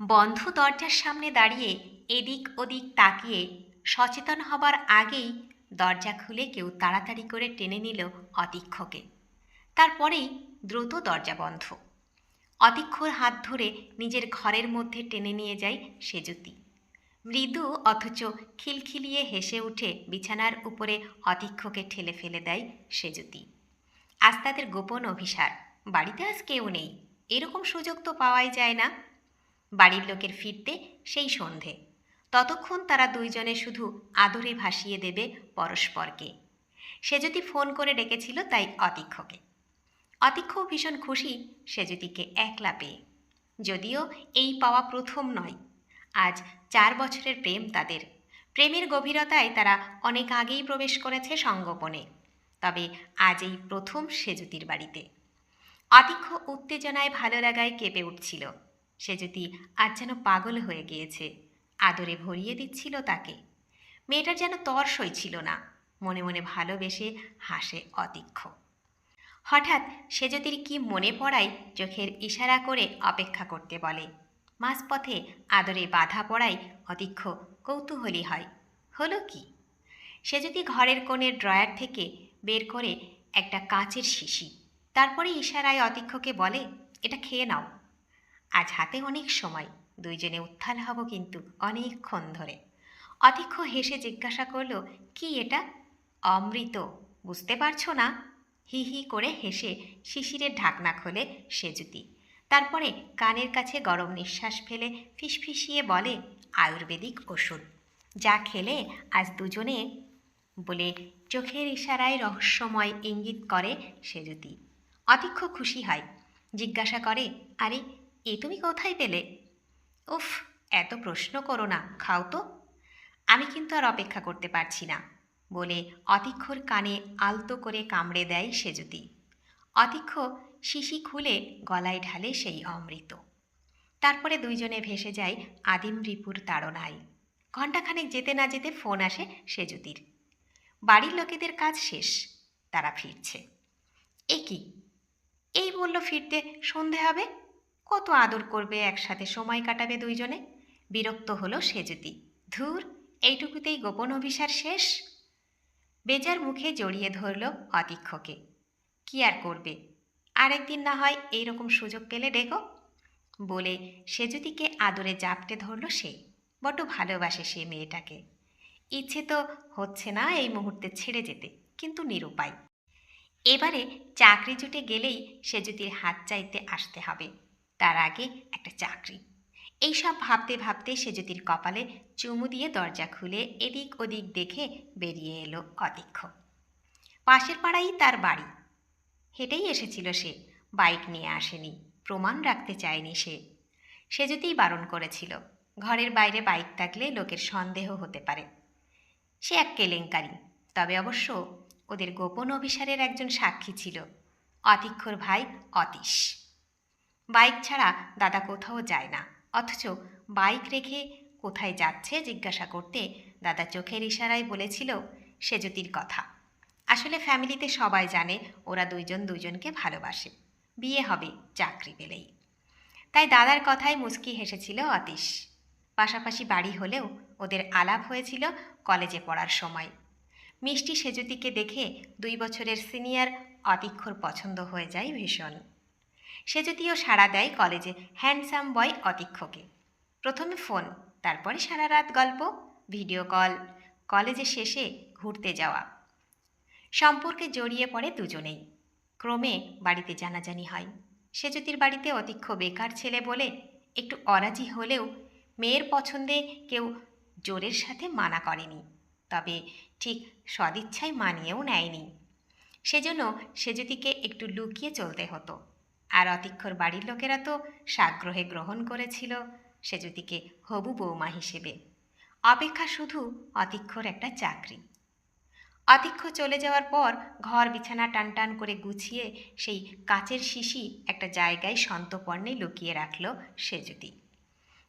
বন্ধ দরজার সামনে দাঁড়িয়ে এদিক ওদিক তাকিয়ে সচেতন হবার আগেই দরজা খুলে কেউ তাড়াতাড়ি করে টেনে নিল অতীক্ষকে। তারপরেই দ্রুত দরজা বন্ধ। অতীক্ষর হাত ধরে নিজের ঘরের মধ্যে টেনে নিয়ে যায় সেজুতি। মৃদু অথচ খিলখিলিয়ে হেসে উঠে বিছানার উপরে অতীক্ষকে ঠেলে ফেলে দেয় সেজুতি। আজ তাদের গোপন অভিসার। বাড়িতে আজ কেউ নেই। এরকম সুযোগ তো পাওয়াই যায় না। বাড়ির লোকের ফিরতে সেই সন্ধে। ততক্ষণ তারা দুইজনে শুধু আদরে ভাসিয়ে দেবে পরস্পরকে। সে যদি ফোন করে ডেকেছিল তাই অতীক্ষকে। অতীক্ষও ভীষণ খুশি সেজুতিকে একলা পেয়ে। যদিও এই পাওয়া প্রথম নয়, আজ চার বছরের প্রেম তাদের। প্রেমের গভীরতায় তারা অনেক আগেই প্রবেশ করেছে সঙ্গোপনে, তবে আজ এই প্রথম সেজুতির বাড়িতে। অতীক্ষ উত্তেজনায় ভালো লাগায় কেঁপে উঠছিল। সে যদি আজ যেন পাগল হয়ে গিয়েছে, আদরে ভরিয়ে দিচ্ছিল তাকে। মেয়েটার যেন তর সইছিল না, মনে মনে ভালোবেসে হাসে অতীক্ষ। হঠাৎ সেজতির কি মনে পড়ায়, চোখের ইশারা করে অপেক্ষা করতে বলে। মাঝপথে আদরে বাধা পড়ায় অতীক্ষ কৌতূহলী হয়, হলো কি? সে যদি ঘরের কোণের ড্রয়ার থেকে বের করে একটা কাঁচের শিশি, তারপরে ইশারায় অতীক্ষকে বলে, এটা খেয়ে নাও। আজ হাতে অনেক সময়, দুইজনে উত্থাল হব কিন্তু অনেকক্ষণ ধরে। অতীক্ষ হেসে জিজ্ঞাসা করল, কি এটা? অমৃত, বুঝতে পারছ না? হি হি করে হেসে শিশিরের ঢাকনা খোলে সেজুতি। তারপরে কানের কাছে গরম নিঃশ্বাস ফেলে ফিসফিসিয়ে বলে, আয়ুর্বেদিক ওষুধ। যা খেলে আজ দুজনে বলে চোখের ইশারায় রহস্যময় ইঙ্গিত করে সেজুতি। অতীক্ষ খুশি হয়, জিজ্ঞাসা করে, আরে এ তুমি কোথায় পেলে? উফ, এত প্রশ্ন করো না, খাও তো। আমি কিন্তু আর অপেক্ষা করতে পারছি না, বলে অতীক্ষর কানে আলতো করে কামড়ে দেয় সেজুতি। অতীক্ষ শিশি খুলে গলায় ঢালে সেই অমৃত। তারপরে দুইজনে ভেসে যায় আদিম রিপুর তাড়নায়। ঘণ্টাখানেক যেতে না যেতে ফোন আসে সেজুতির। বাড়ির লোকেদের কাজ শেষ, তারা ফিরছে। এ কি? এই বলল ফিরতে সন্ধে হবে? কত আদর করবে, একসাথে সময় কাটাবে দুইজনে? বিরক্ত হলো সেজুতি। ধুর, এইটুকুতেই গোপন অভিসার শেষ? বেজার মুখে জড়িয়ে ধরল অতীক্ষকে। কি আর করবে? আরেকদিন না হয় এইরকম সুযোগ পেলে ডেকো? বলে সেজুতিকে আদরে জাপটে ধরল সে। বড্ড ভালোবাসে সে মেয়েটাকে। ইচ্ছে তো হচ্ছে না এই মুহূর্তে ছেড়ে যেতে, কিন্তু নিরুপায়। এবারে চাকরি জুটে গেলেই সেজুতির হাত চাইতে আসতে হবে। তার আগে একটা চাকরি। এইসব ভাবতে ভাবতে সেজুতির কপালে চুমু দিয়ে দরজা খুলে এদিক ওদিক দেখে বেরিয়ে এলো অতীক্ষ পাশের পাড়াই তার বাড়ি। হেঁটেই এসেছিল সে। বাইক নিয়ে আসেনি, প্রমাণ রাখতে চায়নি সে। সে বারণ করেছিল। ঘরের বাইরে বাইক থাকলে লোকের সন্দেহ হতে পারে। সে এক কেলেঙ্কারি। তবে অবশ্য ওদের গোপন অভিসারের একজন সাক্ষী ছিল। অতীক্ষর ভাই অতীশ। বাইক ছাড়া দাদা কোথাও যায় না। অথচ বাইক রেখে কোথায় যাচ্ছে জিজ্ঞাসা করতে দাদা চোখের ইশারায় বলেছিল সেজতির কথা। আসলে ফ্যামিলিতে সবাই জানে ওরা দুইজন দুজনকে ভালোবাসে। বিয়ে হবে চাকরি পেলেই। তাই দাদার কথায় মুস্কি হেসেছিল অতীশ। পাশাপাশি বাড়ি হলেও ওদের আলাপ হয়েছিল কলেজে পড়ার সময়। মিষ্টি সেজুতিকে দেখে দুই বছরের সিনিয়র অতীক্ষর পছন্দ হয়ে যায় ভীষণ। সেজুতিও সাড়া দেয় কলেজে হ্যান্ডসাম বয় অতীক্ষকে। প্রথমে ফোন তারপরে সারা রাত গল্প ভিডিও কল কলেজে শেষে ঘুরতে যাওয়া। সম্পর্কে জড়িয়ে পড়ে দুজনেই। ক্রমে বাড়িতে জানাজানি হয়। সেজুতির বাড়িতে অতীক্ষ বেকার ছেলে বলে একটু অরাজি হলেও মেয়ের পছন্দে কেউ জোরের সাথে মানা করেনি। তবে ঠিক সদিচ্ছায় মানিয়েও নেয়নি। সেজন্য সেজুতিকে একটু লুকিয়ে চলতে হতো। আর অতীক্ষর বাড়ির লোকেরা তো সাগ্রহে গ্রহণ করেছিল সেজুতিকে হবু বৌমা হিসেবে। অপেক্ষা শুধু অতীক্ষর একটা চাকরি। অতীক্ষ চলে যাওয়ার পর ঘর বিছানা টানটান করে গুছিয়ে সেই কাচের শিশি একটা জায়গায় সন্তপর্ণে লুকিয়ে রাখল সেজুতি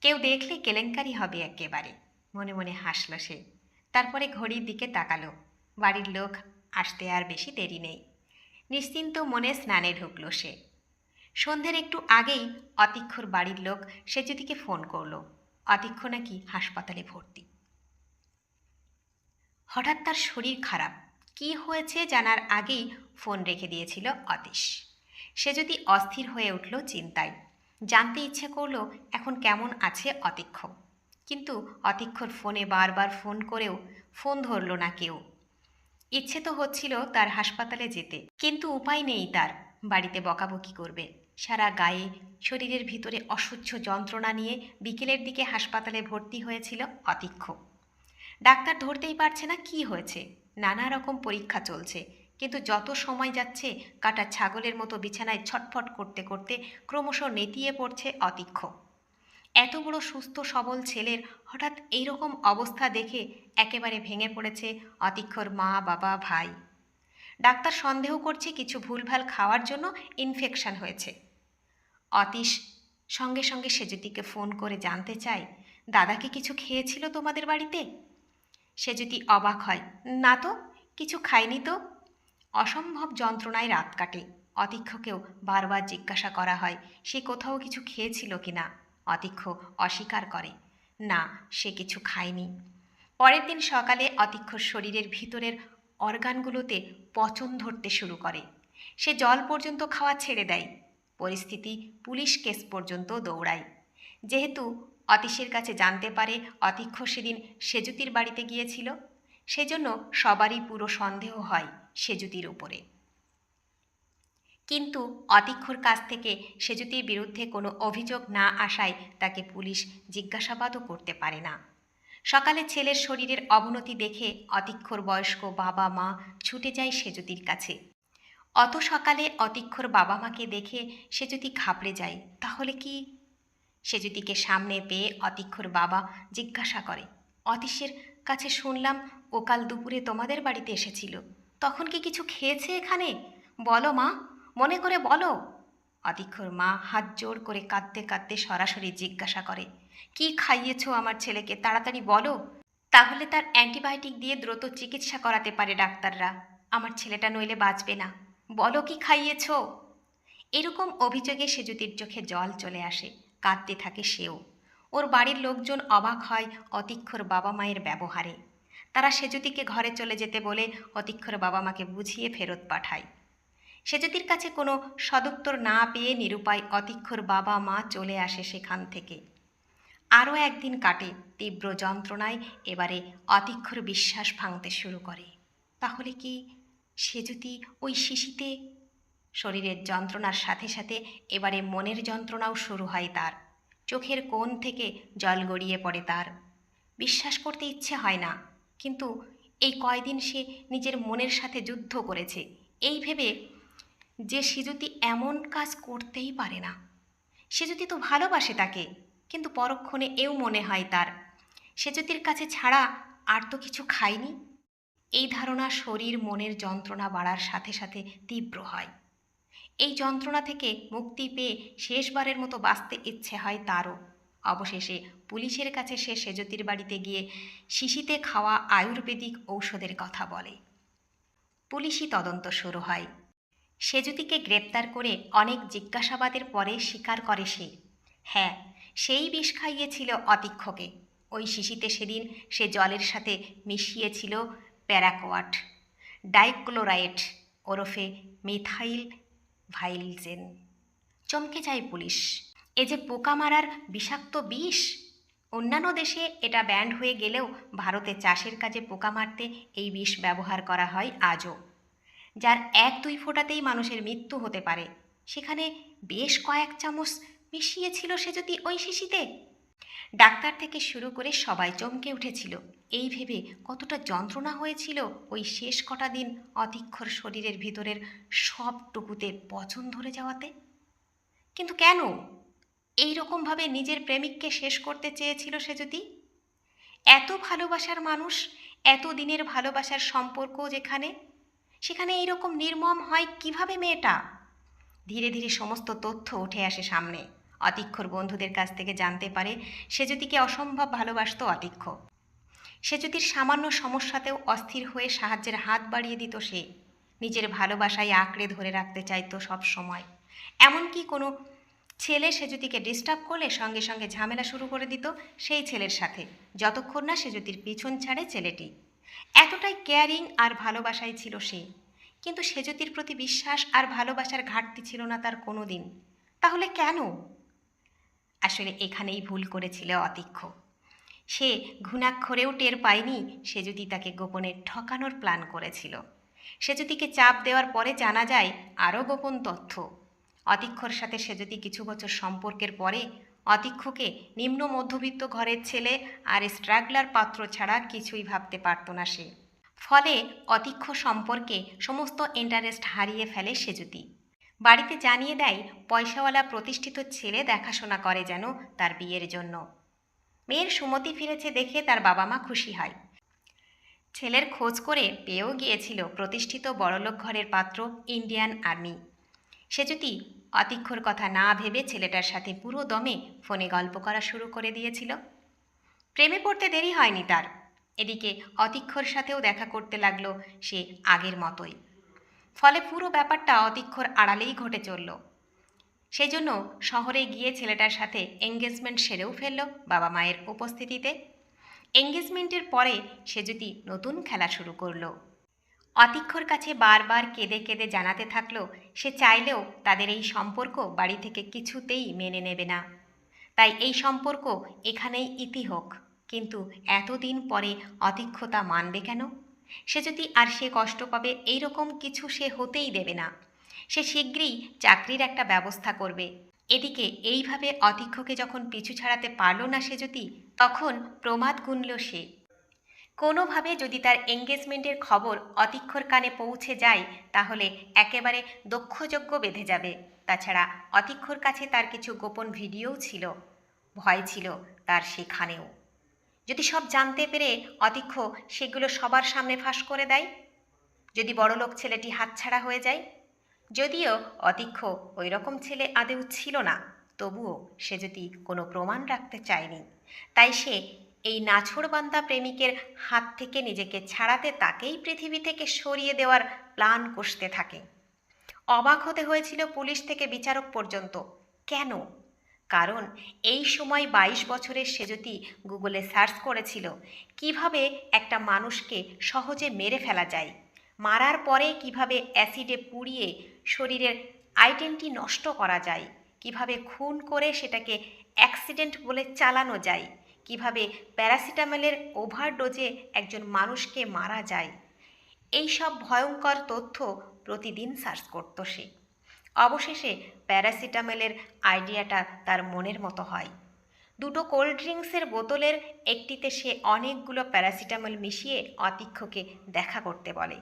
কেউ দেখলে কেলেঙ্কারি হবে একেবারে, মনে মনে হাসল সে। তারপরে ঘড়ির দিকে তাকালো। বাড়ির লোক আসতে আর বেশি দেরি নেই। নিশ্চিন্ত মনে স্নানে ঢুকল সে। সন্ধ্যের একটু আগেই অতীক্ষর বাড়ির লোক সেজুতিকে ফোন করল। অতীক্ষ নাকি হাসপাতালে ভর্তি। হঠাৎ তার শরীর খারাপ। কি হয়েছে জানার আগেই ফোন রেখে দিয়েছিল অতীশ। সে যদি অস্থির হয়ে উঠল চিন্তায়। জানতে ইচ্ছে করল এখন কেমন আছে অতীক্ষ। কিন্তু অতীক্ষর ফোনে বারবার ফোন করেও ফোন ধরল না কেউ। ইচ্ছে তো হচ্ছিল তার হাসপাতালে যেতে, কিন্তু উপায় নেই তার। বাড়িতে বকাবকি করবে। সারা গায়ে, শরীরের ভিতরে অসহ্য যন্ত্রণা নিয়ে বিকেলের দিকে হাসপাতালে ভর্তি হয়েছিল অতীক্ষ। ডাক্তার ধরতেই পারছে না কি হয়েছে। নানা রকম পরীক্ষা চলছে, কিন্তু যত সময় যাচ্ছে, কাটা ছাগলের মতো বিছানায় ছটফট করতে করতে ক্রমশ নেতিয়ে পড়ছে অতীক্ষ। এত বড় সুস্থ, সবল ছেলের হঠাৎ এইরকম অবস্থা দেখে একেবারে ভেঙে পড়েছে অতীক্ষর মা, বাবা, ভাই। ডাক্তার সন্দেহ করছে কিছু ভুলভাল খাওয়ার জন্য ইনফেকশন হয়েছে। অতীশ, সঙ্গে সঙ্গে সেজুতিকে ফোন করে জানতে চায় দাদাকে কিছু খেয়েছিল তোমাদের বাড়িতে? সে যদি অবাক হয়, না তো, কিছু খায়নি তো? অসম্ভব যন্ত্রণায় রাত কাটে, অতীক্ষকেও বারবার জিজ্ঞাসা করা হয়, সে কোথাও কিছু খেয়েছিল কি না অতীক্ষ অস্বীকার করে, না, সে কিছু খায়নি। পরের দিন সকালে অতীক্ষর শরীরের ভিতরের অর্গানগুলোতে পচন ধরতে শুরু করে। সে জল পর্যন্ত খাওয়া ছেড়ে দেয়। পরিস্থিতি পুলিশ কেস পর্যন্ত দৌড়ায়। যেহেতু অতীশের কাছে জানতে পারে অতীক্ষ সেদিন সেজুতির বাড়িতে গিয়েছিল, সেজন্য সবারই পুরো সন্দেহ হয় সেজুতির উপরে। কিন্তু অতীক্ষর কাছ থেকে সেজুতির বিরুদ্ধে কোনো অভিযোগ না আসায় তাকে পুলিশ জিজ্ঞাসাবাদও করতে পারে না। সকালে ছেলের শরীরের অবনতি দেখে অতীক্ষর বয়স্ক বাবা মা ছুটে যায় সেজুতির কাছে। অত সকালে অতীক্ষর বাবা মাকে দেখে সে যদি ঘাবড়ে যায়। তাহলে কি? সেজুতিকে সামনে পেয়ে অতীক্ষর বাবা জিজ্ঞাসা করে, অতীশের কাছে শুনলাম ও কাল দুপুরে তোমাদের বাড়িতে এসেছিল। তখন কি কিছু খেয়েছে এখানে? বলো মা, মনে করে বলো। অতীক্ষর মা হাত জোর করে কাঁদতে কাঁদতে সরাসরি জিজ্ঞাসা করে, কি খাইয়েছো আমার ছেলেকে? তাড়াতাড়ি বলো। তাহলে তার অ্যান্টিবায়োটিক দিয়ে দ্রুত চিকিৎসা করাতে পারে ডাক্তাররা। আমার ছেলেটা নইলে বাঁচবে না। বলো কি খাইয়েছো? এরকম অভিযোগে সেজুতির চোখে জল চলে আসে, কাঁদতে থাকে সেও। ওর বাড়ির লোকজন অবাক হয় অতীক্ষর বাবা মায়ের ব্যবহারে। তারা সেজুতিকে ঘরে চলে যেতে বলে অতীক্ষর বাবা মাকে বুঝিয়ে ফেরত পাঠায়। সেজুতির কাছে কোনো সদুত্তর না পেয়ে নিরুপায় অতীক্ষর বাবা মা চলে আসে সেখান থেকে। আরও একদিন কাটে তীব্র যন্ত্রণায় এবারে অতীক্ষর বিশ্বাস ভাঙতে শুরু করে। তাহলে কি সেজুতি ওই শিশিতে? শরীরের যন্ত্রণার সাথে সাথে এবারে মনের যন্ত্রণাও শুরু হয় তার। চোখের কোণ থেকে জল গড়িয়ে পড়ে তার। বিশ্বাস করতে ইচ্ছে হয় না, কিন্তু এই কয়দিন সে নিজের মনের সাথে যুদ্ধ করেছে, এই ভেবে যে সিজুতি এমন কাজ করতেই পারে না। সেজুতি তো ভালোবাসে তাকে, কিন্তু পরক্ষণে এও মনে হয় তার সেজুতির কাছে ছাড়া আর তো কিছু খায়নি? এই ধারণা শরীর মনের যন্ত্রণা বাড়ার সাথে সাথে তীব্র হয়। এই যন্ত্রণা থেকে মুক্তি পেয়ে শেষবারের মতো বাঁচতে ইচ্ছে হয় তারও। অবশেষে পুলিশের কাছে সে সেজতির বাড়িতে গিয়ে শিশিতে খাওয়া আয়ুর্বেদিক ঔষধের কথা বলে। পুলিশি তদন্ত শুরু হয়। সেজুতিকে গ্রেপ্তার করে অনেক জিজ্ঞাসাবাদের পরে স্বীকার করে সে। হ্যাঁ সেই বিষ খাইয়েছিল অতীক্ষকে। ওই শিশিতে সেদিন সে জলের সাথে মিশিয়েছিল প্যারাকোয়াট, ডাইক্লোরাইট, ওরফে মিথাইল ভাইলজেন। চমকে যায় পুলিশ। এ যে পোকা মারার বিষাক্ত বিষ! অন্যান্য দেশে এটা ব্যান্ড হয়ে গেলেও ভারতে চাষের কাজে পোকা মারতে এই বিষ ব্যবহার করা হয় আজও। যার এক দুই ফোঁটাতেই মানুষের মৃত্যু হতে পারে। সেখানে বেশ কয়েক চামচ মিশিয়েছিল সে যদি ওই শিশিতে। ডাক্তার থেকে শুরু করে সবাই চমকে উঠেছিল। এই ভেবে কতটা যন্ত্রণা হয়েছিল ওই শেষ কটা দিন অতীক্ষর শরীরের ভিতরের সবটুকুতে পচন ধরে যাওয়াতে। কিন্তু কেন? এই রকমভাবে নিজের প্রেমিককে শেষ করতে চেয়েছিল সে যদি? এত ভালোবাসার মানুষ, এত দিনের ভালোবাসার সম্পর্ক যেখানে সেখানে এইরকম নির্মম হয় কীভাবে মেয়েটা? ধীরে ধীরে সমস্ত তথ্য উঠে আসে সামনে। অতিক্ষর বন্ধুদের কাছ থেকে জানতে পারে, সে যদিকে অসম্ভব ভালোবাসত অতিক্ষ। সে যদির সামান্য সমস্যাতেও অস্থির হয়ে সাহায্যের হাত বাড়িয়ে দিত সে। নিজের ভালোবাসায় আঁকড়ে ধরে রাখতে চাইতো সব সময়। এমনকি কোনো ছেলে সেজুতিকে ডিস্টার্ব করলে সঙ্গে সঙ্গে ঝামেলা শুরু করে দিত সেই ছেলের সাথে। যতক্ষণ না সেজুতির পিছন ছাড়ে ছেলেটি। এতটাই কেয়ারিং আর ভালোবাসাই ছিল সে। কিন্তু সেজুতির প্রতি বিশ্বাস আর ভালোবাসার ঘাটতি ছিল না তার কোনো দিন তাহলে কেন? আসলে এখানেই ভুল করেছিল অতীক্ষ। সে ঘুণাক্ষরেও টের পায়নি সে যদি তাকে গোপনে ঠকানোর প্ল্যান করেছিল। সে যদিকে চাপ দেওয়ার পরে জানা যায় আরও গোপন তথ্য। অতীক্ষর সাথে সে যদি কিছু বছর সম্পর্কের পরে অতীক্ষকে নিম্ন মধ্যবিত্ত ঘরের ছেলে আর স্ট্রাগলার পাত্র ছাড়া কিছুই ভাবতে পারত না সে। ফলে অতীক্ষ সম্পর্কে সমস্ত ইন্টারেস্ট হারিয়ে ফেলে সেজুতি। বাড়িতে জানিয়ে দেয়, পয়সাওয়ালা প্রতিষ্ঠিত ছেলে দেখাশোনা করে যেন তার বিয়ের জন্য। মেয়ের সুমতি ফিরেছে দেখে তার বাবা মা খুশি হয়। ছেলের খোঁজ করে পেয়েও গিয়েছিল প্রতিষ্ঠিত বড়লোক ঘরের পাত্র ইন্ডিয়ান আর্মি। সে যদি অতীক্ষর কথা না ভেবে ছেলেটার সাথে পুরো দমে ফোনে গল্প করা শুরু করে দিয়েছিল। প্রেমে পড়তে দেরি হয়নি তার। এদিকে অতীক্ষর সাথেও দেখা করতে লাগল সে আগের মতোই। ফলে পুরো ব্যাপারটা অতীক্ষর আড়ালেই ঘটে চলল। সেই জন্য শহরে গিয়ে ছেলেটার সাথে এঙ্গেজমেন্ট সেরেও ফেলল বাবা মায়ের উপস্থিতিতে। এঙ্গেজমেন্টের পরে সে যদি নতুন খেলা শুরু করল। অতীক্ষর কাছে বারবার কেঁদে কেঁদে জানাতে থাকল সে চাইলেও তাদের এই সম্পর্ক বাড়ি থেকে কিছুতেই মেনে নেবে না। তাই এই সম্পর্ক এখানেই ইতি হোক, কিন্তু এতদিন পরে অতীক্ষ তা মানবে কেন? সে যদি আর সে কষ্ট পাবে এই রকম কিছু সে হতেই দেবে না। সে শীঘ্রই চাকরির একটা ব্যবস্থা করবে। এদিকে এইভাবে অতীক্ষকে যখন পিছু ছাড়াতে পারল না সে যদি, তখন প্রমাদ গুনল সে। কোনোভাবে যদি তার এঙ্গেজমেন্টের খবর অতীক্ষর কানে পৌঁছে যায়, তাহলে একেবারে দক্ষযজ্ঞ বেঁধে যাবে। তাছাড়া অতীক্ষর কাছে তার কিছু গোপন ভিডিওও ছিল, ভয় ছিল তার সেখানেও। যদি সব জানতে পেরে অতীক্ষ সেগুলো সবার সামনে ফাঁস করে দেয়? যদি বড়লোক ছেলেটি হাতছাড়া হয়ে যায়? যদিও অতীক্ষ ওই রকম ছেলে আদেও ছিল না, তবুও সে যদি কোনো প্রমাণ রাখতে চায়নি, তাই সে এই নাছোড়বান্দা প্রেমিকের হাত থেকে নিজেকে ছাড়াতে তাকেই পৃথিবী থেকে সরিয়ে দেওয়ার প্ল্যান কষতে থাকে। অবাক হতে হয়েছিল পুলিশ থেকে বিচারক পর্যন্ত। কেন? কারণ এই সময় বাইশ বছরের সেজতি গুগলে সার্চ করেছিল, কীভাবে একটা মানুষকে সহজে মেরে ফেলা যায়, মারার পরে কীভাবে অ্যাসিডে পুড়িয়ে শরীরের আইডেন্টি নষ্ট করা যায়, কীভাবে খুন করে সেটাকে অ্যাক্সিডেন্ট বলে চালানো যায় কীভাবে প্যারাসিটামলের ওভারডোজে একজন মানুষকে মারা যায়। এই সব ভয়ঙ্কর তথ্য প্রতিদিন সার্চ করত সে। অবশেষে প্যারাসিটামলের আইডিয়াটা তার মনের মতো হয়। দুটো কোল্ড ড্রিঙ্কসের বোতলের একটিতে সে অনেকগুলো প্যারাসিটামল মিশিয়ে অতীক্ষকে দেখা করতে বলে।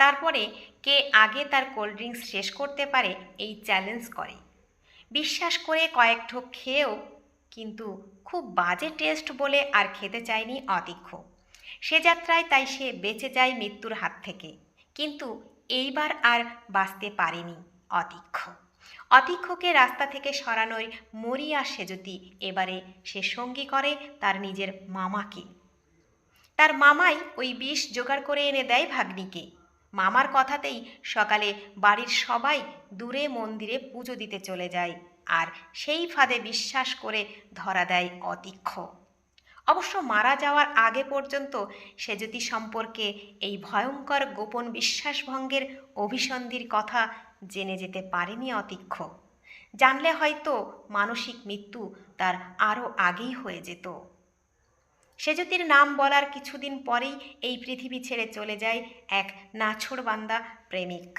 তারপরে কে আগে তার কোল্ড ড্রিঙ্কস শেষ করতে পারে এই চ্যালেঞ্জ করে। বিশ্বাস করে কয়েক ঠোক খেয়েও কিন্তু খুব বাজে টেস্ট বলে আর খেতে চায়নি অতীক্ষ সে যাত্রায় তাই সে বেঁচে যায় মৃত্যুর হাত থেকে। কিন্তু এইবার আর বাঁচতে পারেনি অতীক্ষ অতীক্ষকে রাস্তা থেকে সরানোর মরিয়া সেজতি এবারে সে সঙ্গী করে তার নিজের মামাকে। তার মামাই ওই বিষ জোগাড় করে এনে দেয় ভাগ্নিকে। মামার কথাতেই সকালে বাড়ির সবাই দূরে মন্দিরে পুজো দিতে চলে যায়। আর সেই ফাঁদে বিশ্বাস করে ধরা দেয় অতীক্ষ। অবশ্য মারা যাওয়ার আগে পর্যন্ত সেজতি সম্পর্কে এই ভয়ঙ্কর গোপন বিশ্বাসভঙ্গের অভিসন্ধির কথা জেনে যেতে পারেনি অতীক্ষ। জানলে হয়তো মানসিক মৃত্যু তার আরও আগেই হয়ে যেত। সেজতির নাম বলার কিছুদিন পরেই এই পৃথিবী ছেড়ে চলে যায় এক নাছোড়বান্দা প্রেমিক।